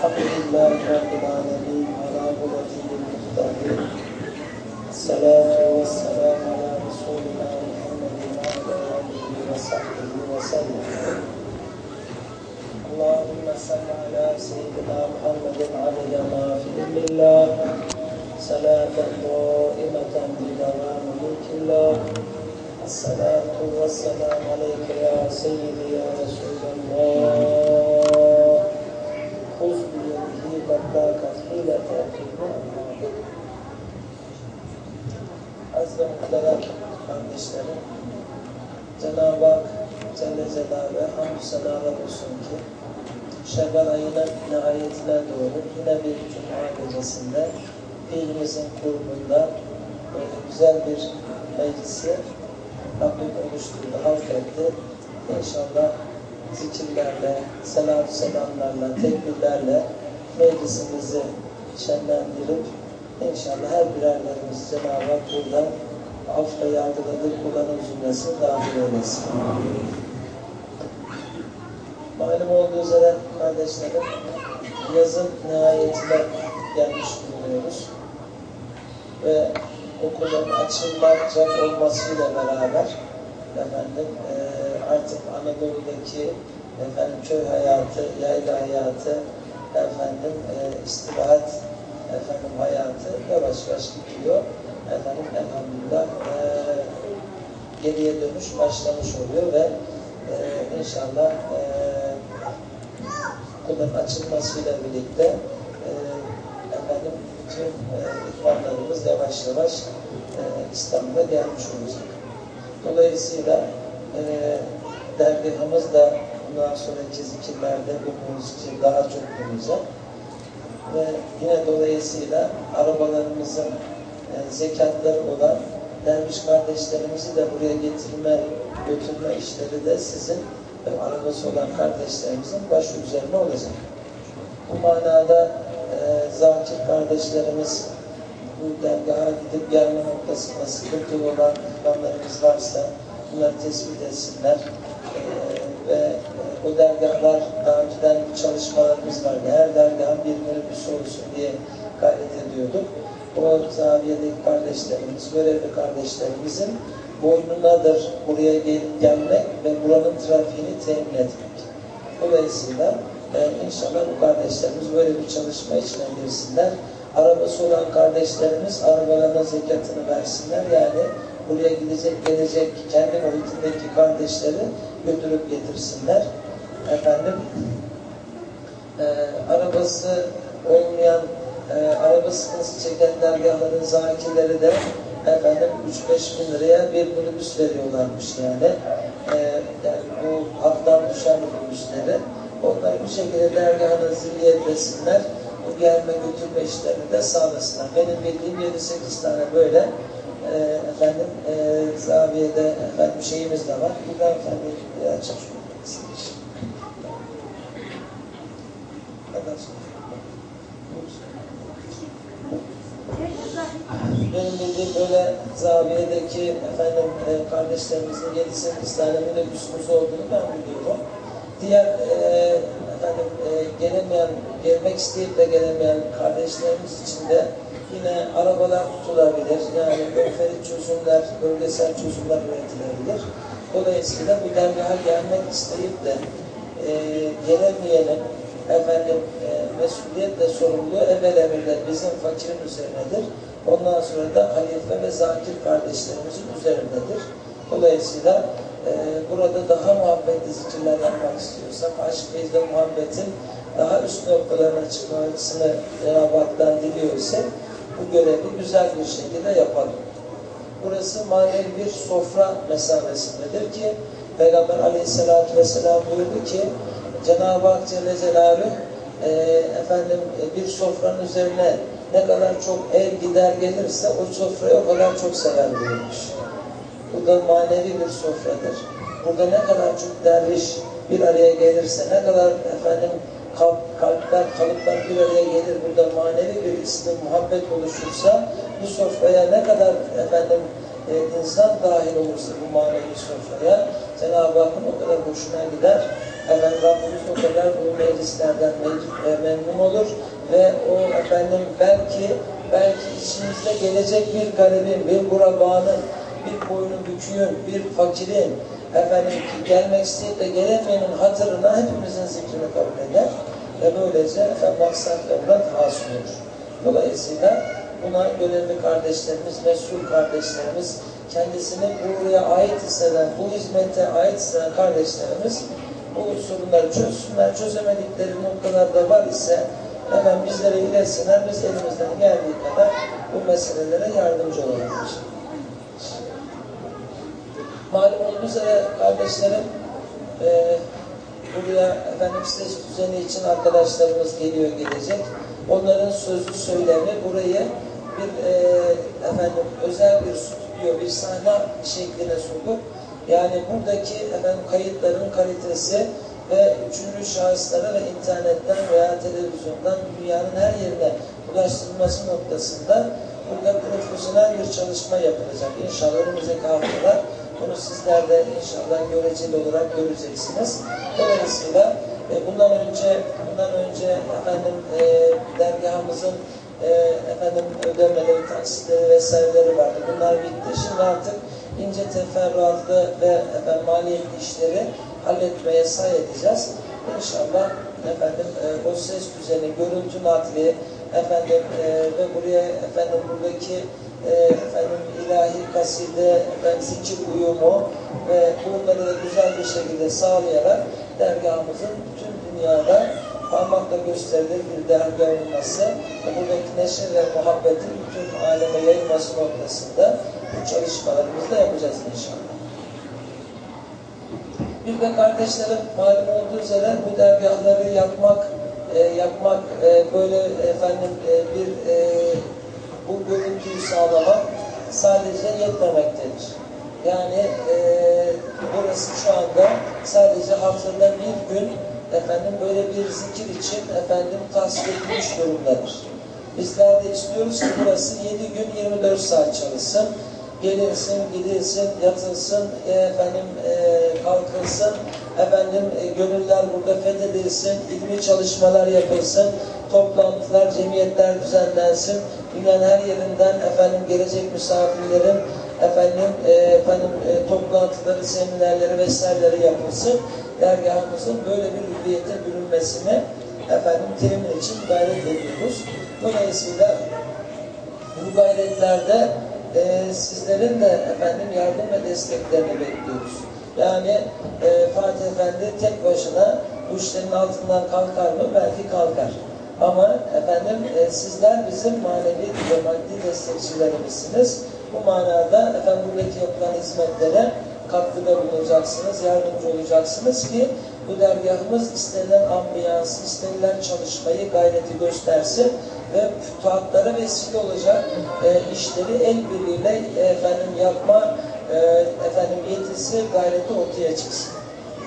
الحمد لله رب العالمين على عبدته المختارين الصلاة والسلام على رسولنا محمد وعلى آله وصحبه وسلم. اللهم صل على سيدنا محمد عدد ما في الله. صلاة قائمة بدوام ملك الله. الصلاة والسلام عليك يا سيدي يا رسول الله. Azze muhterem kardeşlerim, Cenab-ı Hak Celle Celaluhu hamdü senalar olsun ki Şevval ayının nihayetine doğru yine bir Cuma gecesinde Pirimizin kurbunda böyle güzel bir meclisi Rabbim oluşturdu, halk etti. İnşallah zikirlerle, selam selamlarla, tekbirlerle meclisimizi şenlendirip inşallah her birerlerimiz Cenab-ı Hak burada af yargıladık kullanım zümresine dahil eylesin. Malum olduğu üzere kardeşlerim, yazın nihayetine gelmiş bulunuyoruz. Ve okulun açılacak olmasıyla beraber efendim e, artık Anadolu'daki efendim köy hayatı, yayla hayatı, efendim e, istirahat efendim hayatı yavaş yavaş gidiyor. Efendim elhamdülillah e, geriye dönüş başlamış oluyor ve e, inşallah e, okulun açılmasıyla birlikte e, efendim bütün e, ikramlarımız yavaş yavaş e, İstanbul'a gelmiş olacak. Dolayısıyla e, dergahımız da bundan sonraki zikirlerde bu zikir daha çok bulunacak. Ve yine dolayısıyla arabalarımızın e, zekatları olan derviş kardeşlerimizi de buraya getirme, götürme işleri de sizin ve arabası olan kardeşlerimizin başı üzerine olacak. Bu manada e, zakir kardeşlerimiz bu dergaha gidip gelme noktasında sıkıntı olan ikramlarımız varsa bunları tespit etsinler. E, ve o dergahlar daha önceden çalışmalarımız vardı. Her dergahın bir minibüs olsun diye gayret ediyorduk. O zaviyedeki kardeşlerimiz, görevli kardeşlerimizin boynunadır buraya gel gelmek ve buranın trafiğini temin etmek. Dolayısıyla e, inşallah bu kardeşlerimiz böyle bir çalışma içine girsinler. Arabası olan kardeşlerimiz arabalarına zekatını versinler. Yani buraya gidecek, gelecek kendi muhitindeki kardeşleri götürüp getirsinler. Efendim e, arabası olmayan, e, araba sıkıntısı çeken dergahların zakirleri de efendim 3-5 bin liraya bir minibüs veriyorlarmış yani. E, yani bu haktan düşen minibüsleri. Onları bu şekilde dergahına zilliyet etsinler. Bu gelme götürme işlerini de sağlasınlar. Benim bildiğim 7-8 tane böyle e, efendim e, zaviyede efendim şeyimiz de var. Bir açar şunu. Kadar benim bildiğim böyle zaviyedeki efendim e, kardeşlerimizin 7-8 tane minibüsümüz olduğunu ben biliyorum. Diğer e, efendim e, gelemeyen, gelmek isteyip de gelemeyen kardeşlerimiz için de yine arabalar tutulabilir. Yani bölgelik çözümler, bölgesel çözümler üretilebilir. Dolayısıyla bu dergaha gelmek isteyip de e, gelemeyenin efendim e, mesuliyetle sorumluluğu evvel emirde bizim fakirin üzerinedir. Ondan sonra da halife ve zakir kardeşlerimizin üzerindedir. Dolayısıyla e, burada daha muhabbetli zikirler yapmak istiyorsak, aşk ve muhabbetin daha üst noktalarına çıkmasını Cenab-ı Hak'tan diliyorsa bu görevi güzel bir şekilde yapalım. Burası manevi bir sofra mesabesindedir ki Peygamber aleyhissalatü vesselam buyurdu ki Cenab-ı Hak Celle Celaluhu e, efendim bir sofranın üzerine ne kadar çok el gider gelirse o sofrayı o kadar çok sever buyurmuş. Bu da manevi bir sofradır. Burada ne kadar çok derviş bir araya gelirse, ne kadar efendim kalp, kalpler, kalıplar bir araya gelir, burada manevi bir isim, muhabbet oluşursa, bu sofraya ne kadar efendim e, insan dahil olursa bu manevi sofraya, Cenab-ı Hakk'ın o kadar hoşuna gider. Efendim Rabbimiz o kadar bu meclislerden me- e, memnun olur ve o efendim belki belki içimizde gelecek bir garibin, bir gurabanın, bir boynu büküğün, bir fakirin efendim ki gelmek isteyip de gelemeyenin hatırına hepimizin zikrini kabul eder ve böylece efendim maksatlarından hasıl olur. Dolayısıyla buna görevli kardeşlerimiz, mesul kardeşlerimiz, kendisini buraya ait hisseden, bu hizmete ait hisseden kardeşlerimiz bu sorunları çözsünler. Çözemedikleri noktalar da var ise hemen bizlere iletsinler. Biz elimizden geldiği kadar bu meselelere yardımcı olalım. Malum olduğu üzere kardeşlerim e, buraya efendim ses düzeni için arkadaşlarımız geliyor gelecek. Onların sözü söylemi burayı bir e, efendim özel bir stüdyo, bir sahne şekline sokup yani buradaki efendim kayıtların kalitesi ve üçüncü şahıslara ve internetten veya televizyondan dünyanın her yerine ulaştırılması noktasında burada profesyonel bir çalışma yapılacak. İnşallah önümüzdeki haftalar bunu sizler de inşallah göreceli olarak göreceksiniz. Dolayısıyla e, bundan önce bundan önce efendim e, dergahımızın e, efendim ödemeleri, taksitleri vesaireleri vardı. Bunlar bitti. Şimdi artık ince teferruatlı ve efendim, maliyetli işleri halletmeye say edeceğiz. İnşallah efendim e, o ses düzeni, görüntü nakli efendim e, ve buraya efendim buradaki e, efendim ilahi kaside, efendim, zikir uyumu ve bunları da güzel bir şekilde sağlayarak dergahımızın tüm dünyada parmakla gösterilir bir dergah olması ve buradaki neşe ve muhabbetin bütün aleme yayılması noktasında bu çalışmalarımızı da yapacağız inşallah. Bir de kardeşlerim malum olduğu üzere bu dergahları yapmak, e, yapmak e, böyle efendim e, bir e, bu görüntüyü sağlamak sadece yetmemektedir. Yani e, burası şu anda sadece haftada bir gün efendim böyle bir zikir için efendim tahsil edilmiş durumdadır. Bizler de istiyoruz ki burası 7 gün 24 saat çalışsın. Gelinsin, gidilsin, yatılsın, e, efendim e, kalkılsın, efendim e, gönüller burada fethedilsin, ilmi çalışmalar yapılsın, toplantılar, cemiyetler düzenlensin, dünyanın her yerinden efendim gelecek misafirlerin efendim e, efendim e, toplantıları, seminerleri vesaireleri yapılsın. Dergahımızın böyle bir hürriyete bürünmesini efendim temin için gayret ediyoruz. Dolayısıyla bu gayretlerde e, sizlerin de efendim yardım ve desteklerini bekliyoruz. Yani e, Fatih Efendi tek başına bu işlerin altından kalkar mı? Belki kalkar. Ama efendim e, sizler bizim manevi ve maddi destekçilerimizsiniz. Bu manada efendim buradaki yapılan hizmetlere katkıda bulunacaksınız, yardımcı olacaksınız ki bu dergahımız istenilen ambiyansı, istenilen çalışmayı, gayreti göstersin ve fütuhatlara vesile olacak e, işleri el birliğiyle e, efendim yapma e, efendim yetisi, gayreti ortaya çıksın.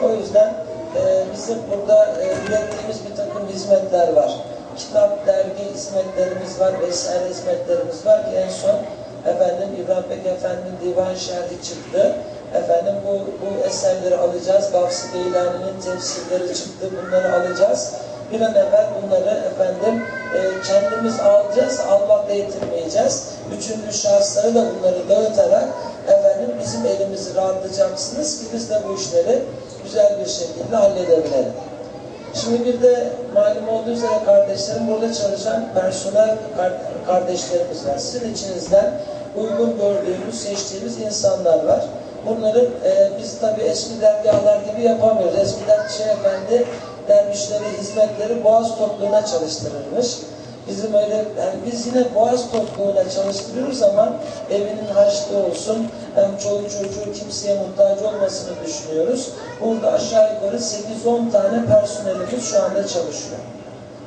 O yüzden e, bizim burada e, ürettiğimiz bir takım hizmetler var. Kitap, dergi hizmetlerimiz var, vesaire hizmetlerimiz var ki en son efendim İbrahim Bek Efendi'nin divan şerhi çıktı. Efendim bu, bu eserleri alacağız. Gafs-ı Geylani'nin tefsirleri çıktı. Bunları alacağız. Bir an evvel bunları efendim e, kendimiz alacağız. Almakla yetinmeyeceğiz. Üçüncü şahısları da bunları dağıtarak efendim bizim elimizi rahatlatacaksınız ki biz de bu işleri güzel bir şekilde halledebilelim. Şimdi bir de malum olduğu üzere kardeşlerim burada çalışan personel kardeşlerimiz var. Sizin içinizden uygun gördüğümüz, seçtiğimiz insanlar var. Bunların e, biz tabii eski dergahlar gibi yapamıyoruz. Eskiden şey efendi dervişleri, hizmetleri boğaz topluğuna çalıştırırmış. Bizim öyle, yani biz yine boğaz topluğuna çalıştırıyoruz ama evinin harçlığı olsun, hem çoluk çocuğu kimseye muhtaç olmasını düşünüyoruz. Burada aşağı yukarı 8-10 tane personelimiz şu anda çalışıyor.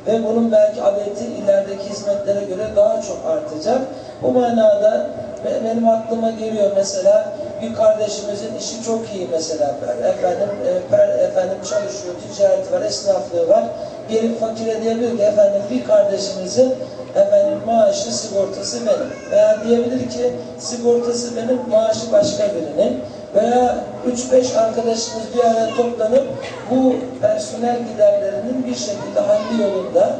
Ve bunun belki adeti ilerideki hizmetlere göre daha çok artacak. Bu manada benim aklıma geliyor mesela bir kardeşimizin işi çok iyi mesela efendim e, efendim çalışıyor, ticareti var, esnaflığı var. Gelip fakire diyebilir ki efendim bir kardeşimizin efendim maaşı sigortası benim. Veya diyebilir ki sigortası benim, maaşı başka birinin. veya 3-5 arkadaşımız bir araya toplanıp bu personel giderlerinin bir şekilde halli yolunda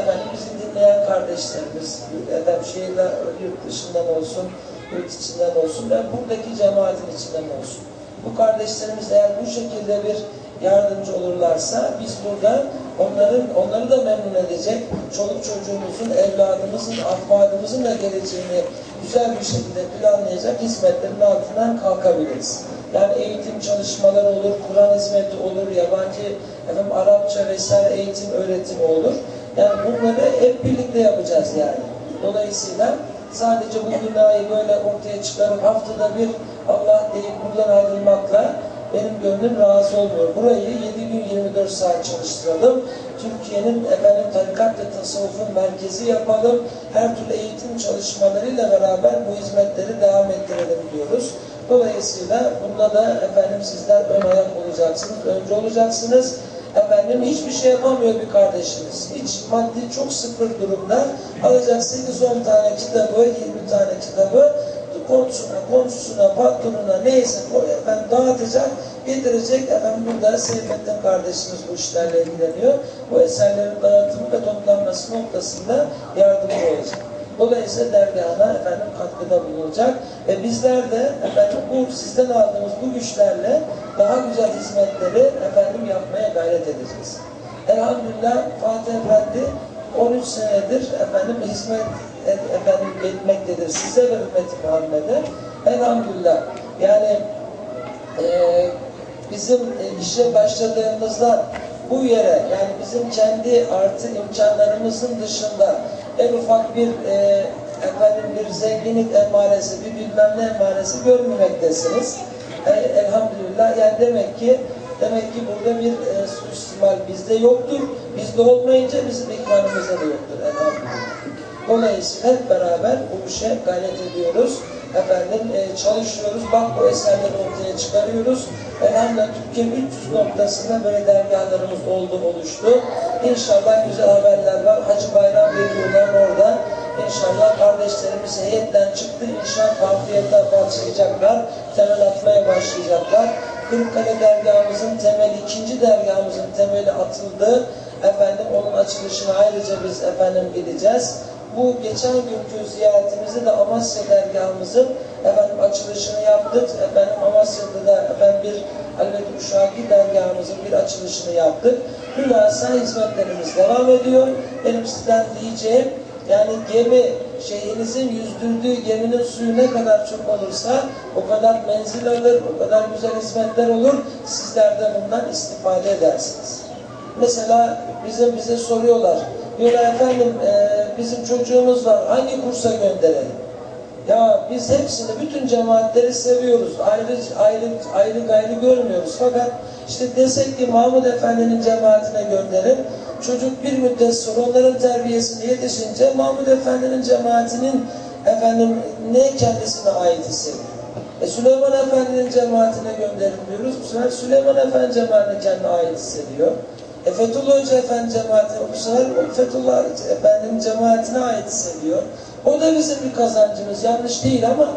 efendim bizi dinleyen kardeşlerimiz, efendim şehirler, yurt dışından olsun, yurt içinden olsun ve buradaki cemaatin içinden olsun. Bu kardeşlerimiz eğer bu şekilde bir yardımcı olurlarsa biz burada onların onları da memnun edecek, çoluk çocuğumuzun, evladımızın, ahbadımızın da geleceğini güzel bir şekilde planlayacak hizmetlerin altından kalkabiliriz. Yani eğitim çalışmaları olur, Kur'an hizmeti olur, yabancı efendim Arapça vesaire eğitim öğretimi olur. Yani bunları hep birlikte yapacağız yani. Dolayısıyla sadece bu binayı böyle ortaya çıkarıp haftada bir Allah deyip buradan ayrılmakla benim gönlüm razı olmuyor. Burayı 7 gün 24 saat çalıştıralım. Türkiye'nin efendim tarikat ve tasavvufun merkezi yapalım. Her türlü eğitim çalışmalarıyla beraber bu hizmetleri devam ettirelim diyoruz. Dolayısıyla bunda da efendim sizler ön ayak olacaksınız, önce olacaksınız. Efendim hiçbir şey yapamıyor bir kardeşiniz. Hiç maddi çok sıfır durumda. Alacak 8-10 tane kitabı, 20 tane kitabı komşusuna, komşusuna, patronuna neyse efendim dağıtacak, getirecek. Efendim burada Seyfettin kardeşimiz bu işlerle ilgileniyor. Bu eserlerin dağıtımı ve toplanması noktasında yardımcı olacak. Dolayısıyla dergahına efendim katkıda bulunacak ve bizler de efendim bu sizden aldığımız bu güçlerle daha güzel hizmetleri efendim yapmaya gayret edeceğiz. Elhamdülillah Fatih Efendi 13 senedir efendim hizmet et- efendim etmektedir size ve ümmeti Muhammed'e. Elhamdülillah. Yani eee bizim e, işe başladığımızda bu yere yani bizim kendi artı imkanlarımızın dışında en ufak bir e, efendim bir zenginlik emaresi, bir bilmem ne emaresi görmemektesiniz. E, elhamdülillah yani demek ki demek ki burada bir e, suistimal bizde yoktur. Bizde olmayınca bizim ikramımızda da yoktur elhamdülillah. Dolayısıyla hep beraber bu işe gayret ediyoruz. Efendim e, çalışıyoruz. Bak bu eserleri ortaya çıkarıyoruz. Elhamdülillah Türkiye'nin 300 noktasında böyle dergahlarımız oldu, oluştu. İnşallah güzel haberler var. Hacı Bayram Veli'den orada. İnşallah kardeşlerimiz heyetten çıktı. İnşallah faaliyetler başlayacaklar. Temel atmaya başlayacaklar. Kırıkkale dergahımızın temeli, ikinci dergahımızın temeli atıldı. Efendim onun açılışına ayrıca biz efendim gideceğiz. Bu geçen günkü ziyaretimizde de Amasya dergahımızın efendim açılışını yaptık. Efendim Amasya'da da efendim bir Halvet Uşaki dergahımızın bir açılışını yaptık. Hülasa hizmetlerimiz devam ediyor. Benim sizden diyeceğim yani gemi şeyinizin yüzdürdüğü geminin suyu ne kadar çok olursa o kadar menzil alır, o kadar güzel hizmetler olur. Sizler de bundan istifade edersiniz. Mesela bizim bize soruyorlar. Diyorlar efendim e, bizim çocuğumuz var hangi kursa gönderelim? Ya biz hepsini, bütün cemaatleri seviyoruz. Ayrı ayrı ayrı gayrı görmüyoruz. Fakat işte desek ki Mahmud Efendi'nin cemaatine gönderin. Çocuk bir müddet sonra onların terbiyesine yetişince Mahmud Efendi'nin cemaatinin efendim ne kendisine ait hissediyor. E Süleyman Efendi'nin cemaatine gönderin diyoruz. Bu sefer Süleyman Efendi cemaatine kendine ait hissediyor. E Fethullah Hoca Efendi cemaatine, bu sefer Fethullah Efendi'nin cemaatine ait hissediyor. O da bizim bir kazancımız. Yanlış değil ama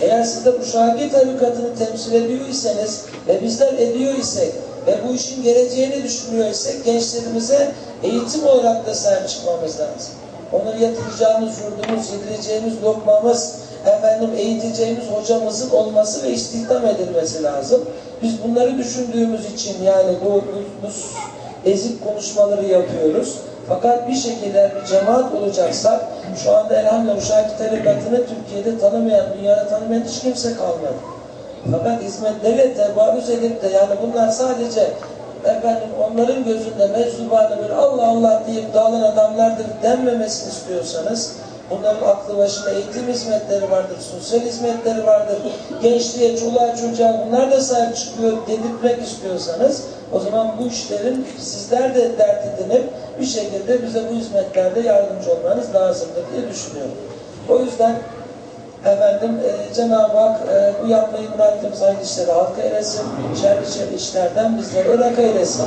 eğer siz de bu Şafii tarikatını temsil ediyor iseniz ve bizler ediyor isek ve bu işin geleceğini düşünüyor isek gençlerimize eğitim olarak da sahip çıkmamız lazım. Onları yatıracağımız yurdumuz, yedireceğimiz lokmamız, efendim eğiteceğimiz hocamızın olması ve istihdam edilmesi lazım. Biz bunları düşündüğümüz için yani bu, bu, bu ezik konuşmaları yapıyoruz. Fakat bir şekilde bir cemaat olacaksak şu anda elhamdülillah Uşaki tarikatını Türkiye'de tanımayan, dünyada tanımayan hiç kimse kalmadı. Fakat hizmetleriyle tebarüz edip de yani bunlar sadece efendim onların gözünde meczubanı böyle Allah Allah deyip dağılan adamlardır denmemesini istiyorsanız bunların aklı başında eğitim hizmetleri vardır, sosyal hizmetleri vardır, gençliğe, çoluğa, çocuğa bunlar da sahip çıkıyor dedirtmek istiyorsanız o zaman bu işlerin sizler de dert edinip bir şekilde bize bu hizmetlerde yardımcı olmanız lazımdır diye düşünüyorum. O yüzden Efendim e, Cenab-ı Hak e, bu yapmayı bıraktığımız hayırlı işleri halka eylesin. Şerli şerli işlerden bizleri ırak eylesin.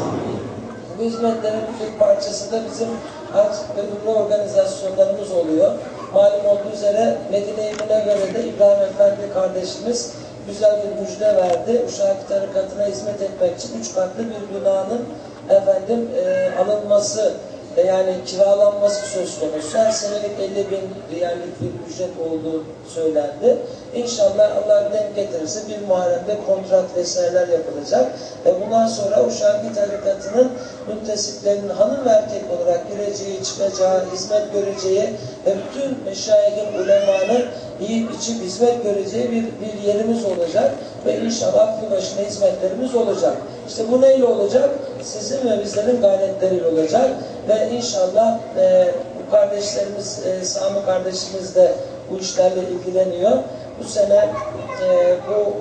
Bu hizmetlerin bir parçası da bizim hac ve ümre organizasyonlarımız oluyor. Malum olduğu üzere Medine-i Münevvere'de İbrahim Efendi kardeşimiz güzel bir müjde verdi. Uşak tarikatına hizmet etmek için üç katlı bir binanın efendim e, alınması e, yani kiralanması söz konusu. Her senelik 50 bin riyallik bir ücret olduğu söylendi. İnşallah Allah denk getirirse bir Muharrem'de kontrat vesaireler yapılacak. Ve bundan sonra Uşaklı tarikatının müntesiplerinin hanım ve erkek olarak gireceği, çıkacağı, hizmet göreceği ve bütün meşayihin, ulemanın yiyip içip hizmet göreceği bir, bir yerimiz olacak ve inşallah aklı başına hizmetlerimiz olacak. İşte bu neyle olacak? Sizin ve bizlerin gayretleriyle olacak ve inşallah e, bu kardeşlerimiz, e, Sami kardeşimiz de bu işlerle ilgileniyor. Bu sene e, bu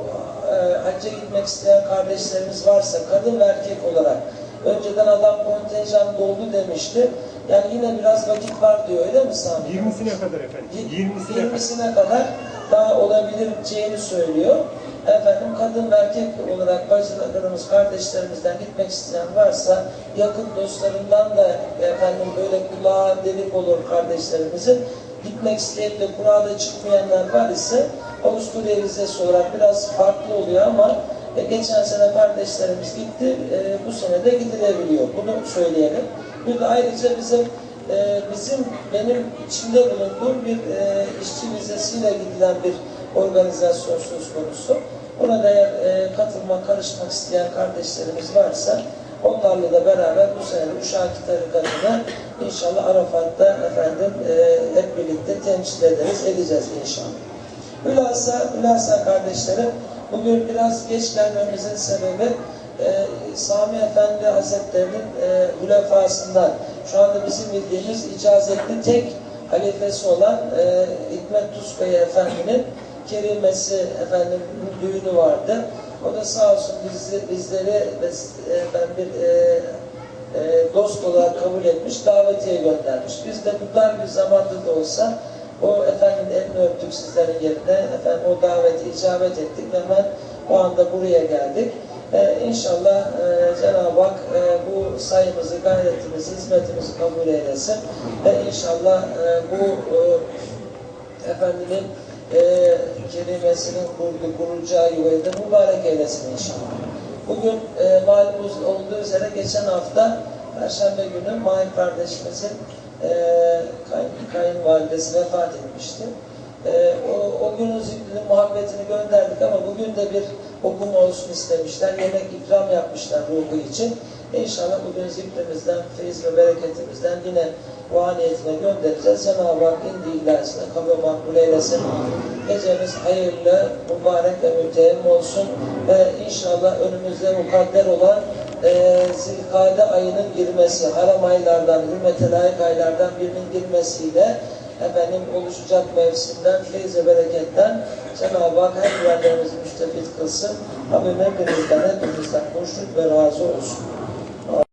e, hacca gitmek isteyen kardeşlerimiz varsa kadın ve erkek olarak önceden adam kontenjan doldu demişti. Yani yine biraz vakit var diyor öyle mi Sami? 20'sine kadar efendim. 20'sine kadar. 20'sine kadar daha olabileceğini söylüyor. Efendim kadın ve erkek olarak bacılarımız, kardeşlerimizden gitmek isteyen varsa yakın dostlarından da efendim böyle kulağa delik olur kardeşlerimizin. Gitmek isteyip de kurada çıkmayanlar var ise Avusturya vizesi olarak biraz farklı oluyor ama e, geçen sene kardeşlerimiz gitti, e, bu sene de gidilebiliyor. Bunu söyleyelim. Bir de ayrıca bizim e, bizim benim içinde bulunduğum bir e, işçi vizesiyle gidilen bir organizasyon söz konusu. Buna eğer e, katılmak, karışmak isteyen kardeşlerimiz varsa onlarla da beraber bu sene Uşaki tarikatını inşallah Arafat'ta efendim e, hep birlikte temsil ederiz, edeceğiz inşallah. Hülasa, hülasa kardeşlerim, bugün biraz geç gelmemizin sebebi e, Sami Efendi Hazretleri'nin e, hülefasından, şu anda bizim bildiğimiz icazetli tek halifesi olan e, Hikmet Tuzkaya Efendi'nin kerimesi efendim düğünü vardı. O da sağ olsun bizi, bizleri e, ben bir e, e, dost olarak kabul etmiş, davetiye göndermiş. Biz de bu dar bir zamanda da olsa o efendim elini öptük sizlerin yerine, efendim o daveti icabet ettik ve hemen o anda buraya geldik. Ee, inşallah e, Cenab-ı Hak e, bu sayımızı, gayretimizi, hizmetimizi kabul eylesin ve inşallah e, bu e, efendinin e, kelimesinin kurdu, kurulacağı yuvayı da mübarek eylesin inşallah. Bugün e, malumunuz olduğu üzere geçen hafta Perşembe günü Mahir kardeşimizin e, kay, kayınvalidesi vefat etmişti. E, o, o günün zikrini, muhabbetini gönderdik ama bugün de bir okuma olsun istemişler. Yemek ikram yapmışlar ruhu için. İnşallah bugün zikrimizden, feyiz ve bereketimizden yine dua niyetine göndereceğiz. Cenab-ı Hak indi ilahısına kabul makbul eylesin. Gecemiz hayırlı, mübarek ve mütehem olsun ve inşallah önümüzde mukadder olan e, Zilkade ayının girmesi, haram aylardan, hürmete layık aylardan birinin girmesiyle efendim oluşacak mevsimden, feyiz ve bereketten Cenab-ı Hak her güvenlerimizi müstefit kılsın. Rabbim hepinizden, hepinizden hoşnut ve razı olsun.